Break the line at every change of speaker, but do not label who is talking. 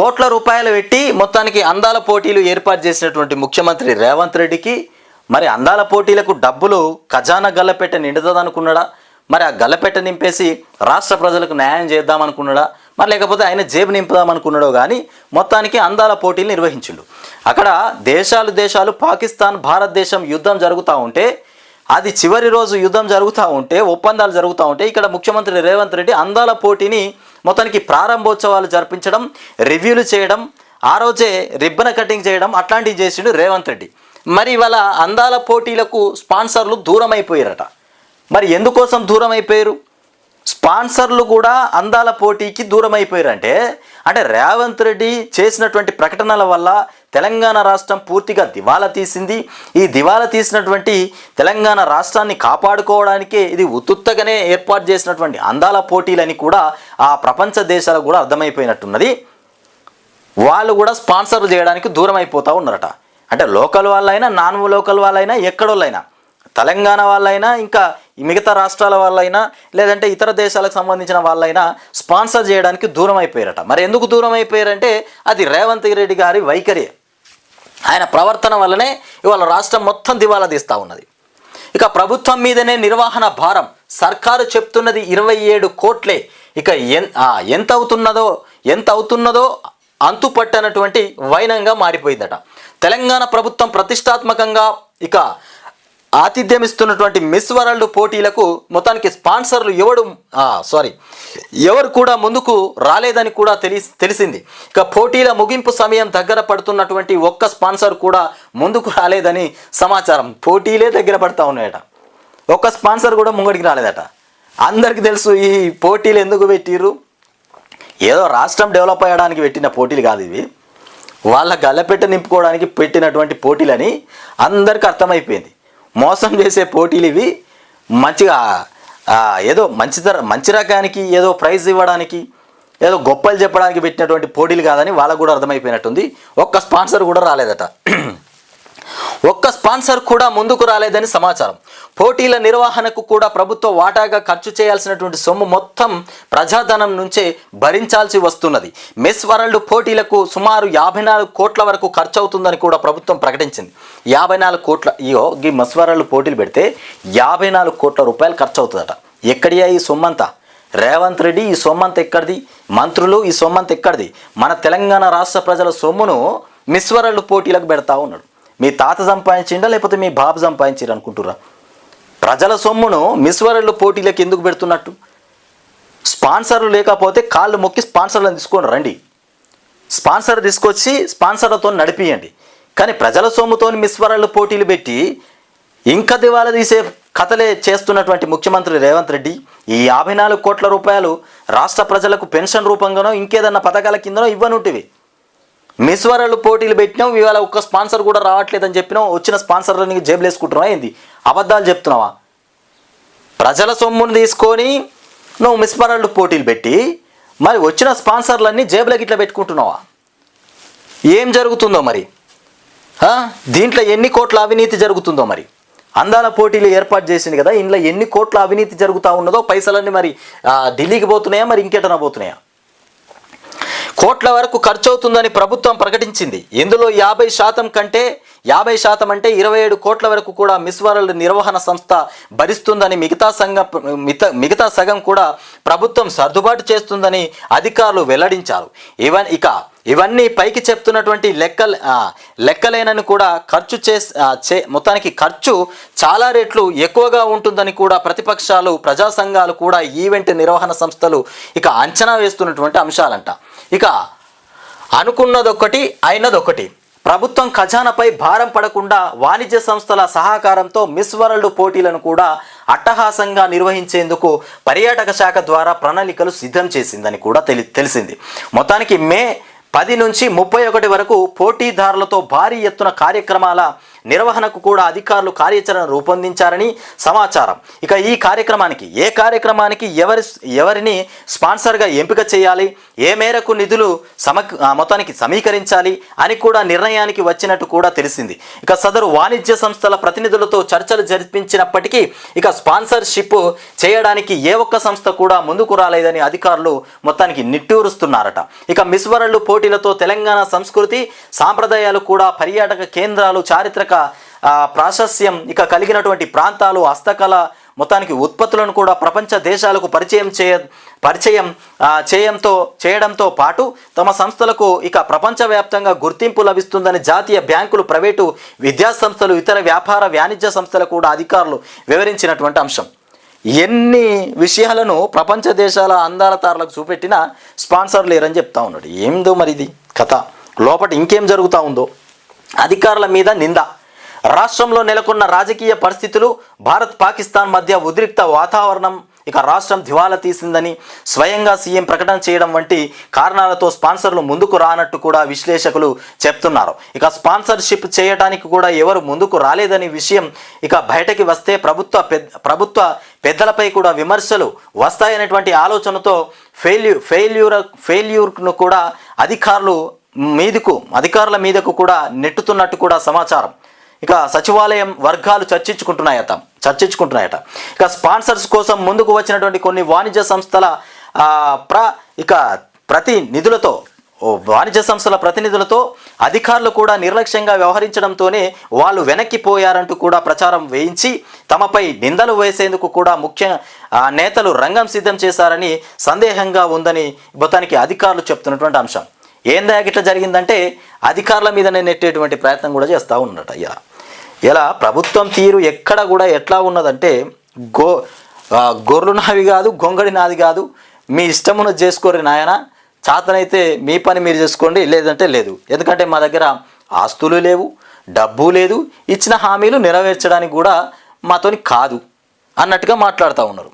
కోట్ల రూపాయలు పెట్టి మొత్తానికి అందాల పోటీలు ఏర్పాటు చేసినటువంటి ముఖ్యమంత్రి రేవంత్ రెడ్డికి మరి అందాల పోటీలకు డబ్బులు ఖజానా గల్లపెట్ట నిండుతుందనుకున్నాడా? మరి ఆ గల్లపెట్ట నింపేసి రాష్ట్ర ప్రజలకు న్యాయం చేద్దామనుకున్నాడా? మరి లేకపోతే ఆయన జేబు నింపుదామనుకున్నాడో కానీ మొత్తానికి అందాల పోటీలు నిర్వహించిండు. అక్కడ దేశాలు దేశాలు పాకిస్తాన్ భారతదేశం యుద్ధం జరుగుతూ ఉంటే అది చివరి రోజు యుద్ధం జరుగుతూ ఉంటే ఒప్పందాలు జరుగుతూ ఉంటే ఇక్కడ ముఖ్యమంత్రి రేవంత్ రెడ్డి అందాల పోటీని మొత్తానికి ప్రారంభోత్సవాలు జరిపించడం రివ్యూలు చేయడం ఆ రోజే రిబ్బన కటింగ్ చేయడం అట్లాంటివి చేసిండు రేవంత్ రెడ్డి. మరి ఇవాళ అందాల పోటీలకు స్పాన్సర్లు దూరం అయిపోయారట మరి ఎందుకోసం దూరం అయిపోయారు స్పాన్సర్లు కూడా అందాల పోటీకి దూరం అయిపోయారంటే అంటే రేవంత్ రెడ్డి చేసినటువంటి ప్రకటనల వల్ల తెలంగాణ రాష్ట్రం పూర్తిగా దివాలా తీసింది. ఈ దివాలా తీసినటువంటి తెలంగాణ రాష్ట్రాన్ని కాపాడుకోవడానికే ఇది ఉత్తుత్తగానే ఏర్పాటు చేసినటువంటి అందాల పోటీలని కూడా ఆ ప్రపంచ దేశాలకు కూడా అర్థమైపోయినట్టున్నది. వాళ్ళు కూడా స్పాన్సర్ చేయడానికి దూరం అయిపోతూ ఉన్నారట. అంటే లోకల్ వాళ్ళైనా నాన్ లోకల్ వాళ్ళైనా ఎక్కడోళ్ళైనా. తెలంగాణ వాళ్ళైనా ఇంకా మిగతా రాష్ట్రాల వాళ్ళైనా లేదంటే ఇతర దేశాలకు సంబంధించిన వాళ్ళైనా స్పాన్సర్ చేయడానికి దూరం అయిపోయారట. మరి ఎందుకు దూరం అయిపోయారంటే అది రేవంత్ రెడ్డి గారి వైఖరి. ఆయన ప్రవర్తన వల్లనే ఇవాళ రాష్ట్రం మొత్తం దివాలా తీస్తూ ఉన్నది. ఇక ప్రభుత్వం మీదనే నిర్వహణ భారం. సర్కారు చెప్తున్నది ఇరవై ఏడు కోట్లే. ఇక ఎంత అవుతున్నదో ఎంత అవుతున్నదో అంతుపట్టనటువంటి వైనంగా మారిపోయిందట. తెలంగాణ ప్రభుత్వం ప్రతిష్టాత్మకంగా ఇక ఆతిథ్యం ఇస్తున్నటువంటి మిస్ వరల్డ్ పోటీలకు మొత్తానికి స్పాన్సర్లు ఎవడు సారీ ఎవరు కూడా ముందుకు రాలేదని కూడా తెలి తెలిసింది. ఇక పోటీల ముగింపు సమయం దగ్గర పడుతున్నటువంటి ఒక్క స్పాన్సర్ కూడా ముందుకు రాలేదని సమాచారం. పోటీలే దగ్గర పడతా ఉన్నాయట. ఒక్క స్పాన్సర్ కూడా ముంగడికి రాలేదట. అందరికీ తెలుసు ఈ పోటీలు ఎందుకు పెట్టిర్రు? ఏదో రాష్ట్రం డెవలప్ అయ్యడానికి పెట్టిన పోటీలు కాదు ఇవి. వాళ్ళ గల్లపెట్ట నింపుకోవడానికి పెట్టినటువంటి పోటీలని అందరికీ అర్థమైపోయింది. మోసం చేసే పోటీలు ఇవి. మంచిగా ఏదో మంచి ధర మంచి రకానికి ఏదో ప్రైజ్ ఇవ్వడానికి ఏదో గొప్పలు చెప్పడానికి పెట్టినటువంటి పోటీలు కాదని వాళ్ళకు కూడా అర్థమైపోయినట్టుంది. ఒక్క స్పాన్సర్ కూడా రాలేదట. ఒక్క స్పాన్సర్ కూడా ముందుకు రాలేదని సమాచారం. పోటీల నిర్వహణకు కూడా ప్రభుత్వ వాటాగా ఖర్చు చేయాల్సినటువంటి సొమ్ము మొత్తం ప్రజాధనం నుంచే భరించాల్సి వస్తున్నది. మిస్ వరల్డ్ పోటీలకు సుమారు యాభై నాలుగు కోట్ల వరకు ఖర్చు అవుతుందని కూడా ప్రభుత్వం ప్రకటించింది. యాభై నాలుగు కోట్ల ఇయో ఈ మిస్ వరల్డ్ పోటీలు పెడితే యాభై నాలుగు కోట్ల రూపాయలు ఖర్చు అవుతుందట ఎక్కడియా ఈ సొమ్మంతా? రేవంత్ రెడ్డి ఈ సొమ్మంత ఎక్కడిది? మంత్రులు ఈ సొమ్మంత ఎక్కడిది? మన తెలంగాణ రాష్ట్ర ప్రజల సొమ్మును మిస్ వరల్డ్ పోటీలకు పెడతా ఉన్నాడు. మీ తాత సంపాదించిండా లేకపోతే మీ బాబు సంపాదించారు అనుకుంటురా ప్రజల సొమ్మును మిస్ పోటీలకు ఎందుకు పెడుతున్నట్టు? స్పాన్సర్లు లేకపోతే కాళ్ళు మొక్కి స్పాన్సర్లను తీసుకొని రండి. స్పాన్సర్ తీసుకొచ్చి స్పాన్సర్లతో నడిపియండి. కానీ ప్రజల సొమ్ముతో మిస్ పోటీలు పెట్టి ఇంకా దివాలా తీసే కథలే చేస్తున్నటువంటి ముఖ్యమంత్రి రేవంత్ రెడ్డి ఈ యాభై నాలుగు కోట్ల రూపాయలు రాష్ట్ర ప్రజలకు పెన్షన్ రూపంగానో ఇంకేదన్నా పథకాల కిందనో ఇవ్వనుంటివి. మిస్ వరల్డ్ పోటీలు పెట్టినావు ఇవాళ ఒక్క స్పాన్సర్ కూడా రావట్లేదని చెప్పినావు వచ్చిన స్పాన్సర్లని జేబులు వేసుకుంటున్నావా ఏంది? అబద్ధాలు చెప్తున్నావా? ప్రజల సొమ్మును తీసుకొని నువ్వు మిస్ వరల్డ్ పోటీలు పెట్టి మరి వచ్చిన స్పాన్సర్లన్నీ జేబులకి ఇట్లా పెట్టుకుంటున్నావా? ఏం జరుగుతుందో మరి? దీంట్లో ఎన్ని కోట్ల అవినీతి జరుగుతుందో మరి? అందాల పోటీలు ఏర్పాటు చేసింది కదా ఇందులో ఎన్ని కోట్ల అవినీతి జరుగుతూ ఉన్నదో పైసలన్నీ మరి ఢిల్లీకి పోతున్నాయా మరి ఇంకెటనా పోతున్నాయా? కోట్ల వరకు ఖర్చు అవుతుందని ప్రభుత్వం ప్రకటించింది. ఇందులో యాభై శాతం కంటే యాభై శాతం అంటే ఇరవై ఏడు కోట్ల వరకు కూడా మిస్ వరల్డ్ నిర్వహణ సంస్థ భరిస్తుందని మిగతా సంఘం మిగతా మిగతా సగం కూడా ప్రభుత్వం సర్దుబాటు చేస్తుందని అధికారులు వెల్లడించారు. ఇవన్ ఇక ఇవన్నీ పైకి చెప్తున్నటువంటి లెక్కలు లెక్కలేనని కూడా ఖర్చు చే చే మొత్తానికి ఖర్చు చాలా రెట్లు ఎక్కువగా ఉంటుందని కూడా ప్రతిపక్షాలు ప్రజా సంఘాలు కూడా ఈవెంట్ నిర్వహణ సంస్థలు ఇక అంచనా వేస్తున్నటువంటి అంశాలంట. ఇక అనుకున్నదొకటి అయినదొకటి. ప్రభుత్వం ఖజానాపై భారం పడకుండా వాణిజ్య సంస్థల సహకారంతో మిస్ వరల్డ్ పోటీలను కూడా అట్టహాసంగా నిర్వహించేందుకు పర్యాటక శాఖ ద్వారా ప్రణాళికలు సిద్ధం చేసిందని కూడా తెలి తెలిసింది. మొత్తానికి మే పది నుంచి ముప్పై ఒకటి వరకు పోటీదారులతో భారీ ఎత్తున కార్యక్రమాల నిర్వహణకు కూడా అధికారులు కార్యాచరణ రూపొందించారని సమాచారం. ఇక ఈ కార్యక్రమానికి ఏ కార్యక్రమానికి ఎవరి ఎవరిని స్పాన్సర్గా ఎంపిక చేయాలి ఏ మేరకు నిధులు సమ మొత్తానికి సమీకరించాలి అని కూడా నిర్ణయానికి వచ్చినట్టు కూడా తెలిసింది. ఇక సదరు వాణిజ్య సంస్థల ప్రతినిధులతో చర్చలు జరిపించినప్పటికీ ఇక స్పాన్సర్షిప్ చేయడానికి ఏ ఒక్క సంస్థ కూడా ముందుకు రాలేదని అధికారులు మొత్తానికి నిట్టూరుస్తున్నారట. ఇక మిస్ వరల్డ్ పోటీలతో తెలంగాణ సంస్కృతి సాంప్రదాయాలు కూడా పర్యాటక కేంద్రాలు చారిత్రక యొక్క ప్రాశస్యం ఇక కలిగినటువంటి ప్రాంతాలు హస్తకళ మొత్తానికి ఉత్పత్తులను కూడా ప్రపంచ దేశాలకు పరిచయం చేయ పరిచయం చేయంతో చేయడంతో పాటు తమ సంస్థలకు ఇక ప్రపంచవ్యాప్తంగా గుర్తింపు లభిస్తుందని జాతీయ బ్యాంకులు ప్రైవేటు విద్యా సంస్థలు ఇతర వ్యాపార వాణిజ్య సంస్థలు కూడా అధికారులు వివరించినటువంటి అంశం. ఎన్ని విషయాలను ప్రపంచ దేశాల అందాల తారలకు చూపెట్టినా స్పాన్సర్ లేరని చెప్తా ఉన్నాడు. ఏందో మరి ఇది కథ. లోపల ఇంకేం జరుగుతూ ఉందో. అధికారుల మీద నింద. రాష్ట్రంలో నెలకొన్న రాజకీయ పరిస్థితులు భారత్ పాకిస్తాన్ మధ్య ఉద్రిక్త వాతావరణం ఇక రాష్ట్రం దివాలా తీసిందని స్వయంగా సీఎం ప్రకటన చేయడం వంటి కారణాలతో స్పాన్సర్లు ముందుకు రానట్టు కూడా విశ్లేషకులు చెప్తున్నారు. ఇక స్పాన్సర్షిప్ చేయడానికి కూడా ఎవరు ముందుకు రాలేదని విషయం ఇక బయటకి వస్తే ప్రభుత్వ ప్రభుత్వ పెద్దలపై కూడా విమర్శలు వస్తాయనేటువంటి ఆలోచనతో ఫెయిల్యూ ఫెయిల్యూర్ ఫెయిల్యూర్ను కూడా అధికారులు మీదకు అధికారుల మీదకు కూడా నెట్టుతున్నట్టు కూడా సమాచారం. ఇక సచివాలయం వర్గాలు చర్చించుకుంటున్నాయట చర్చించుకుంటున్నాయట. ఇక స్పాన్సర్స్ కోసం ముందుకు వచ్చినటువంటి కొన్ని వాణిజ్య సంస్థల ప్ర ఇక ప్రతినిధులతో వాణిజ్య సంస్థల ప్రతినిధులతో అధికారులు కూడా నిర్లక్ష్యంగా వ్యవహరించడంతోనే వాళ్ళు వెనక్కిపోయారంటూ కూడా ప్రచారం వేయించి తమపై నిందలు వేసేందుకు కూడా ముఖ్య నేతలు రంగం సిద్ధం చేశారని సందేహంగా ఉందని మొత్తానికి అధికారులు చెప్తున్నటువంటి అంశం. ఏందా ఇట్లా జరిగిందంటే అధికారుల మీదనే నెట్టేటువంటి ప్రయత్నం కూడా చేస్తూ ఉన్నట ఇలా ఇలా ప్రభుత్వం తీరు ఎక్కడ కూడా ఎట్లా ఉన్నదంటే గో గొర్రెలు నావి కాదు గొంగడి నాది కాదు. మీ ఇష్టమున చేసుకోరు నాయన. చాతనైతే మీ పని మీరు చేసుకోండి లేదంటే లేదు. ఎందుకంటే మా దగ్గర ఆస్తులు లేవు డబ్బు లేదు. ఇచ్చిన హామీలు నెరవేర్చడానికి కూడా మాతోని కాదు అన్నట్టుగా మాట్లాడుతూ ఉన్నారు.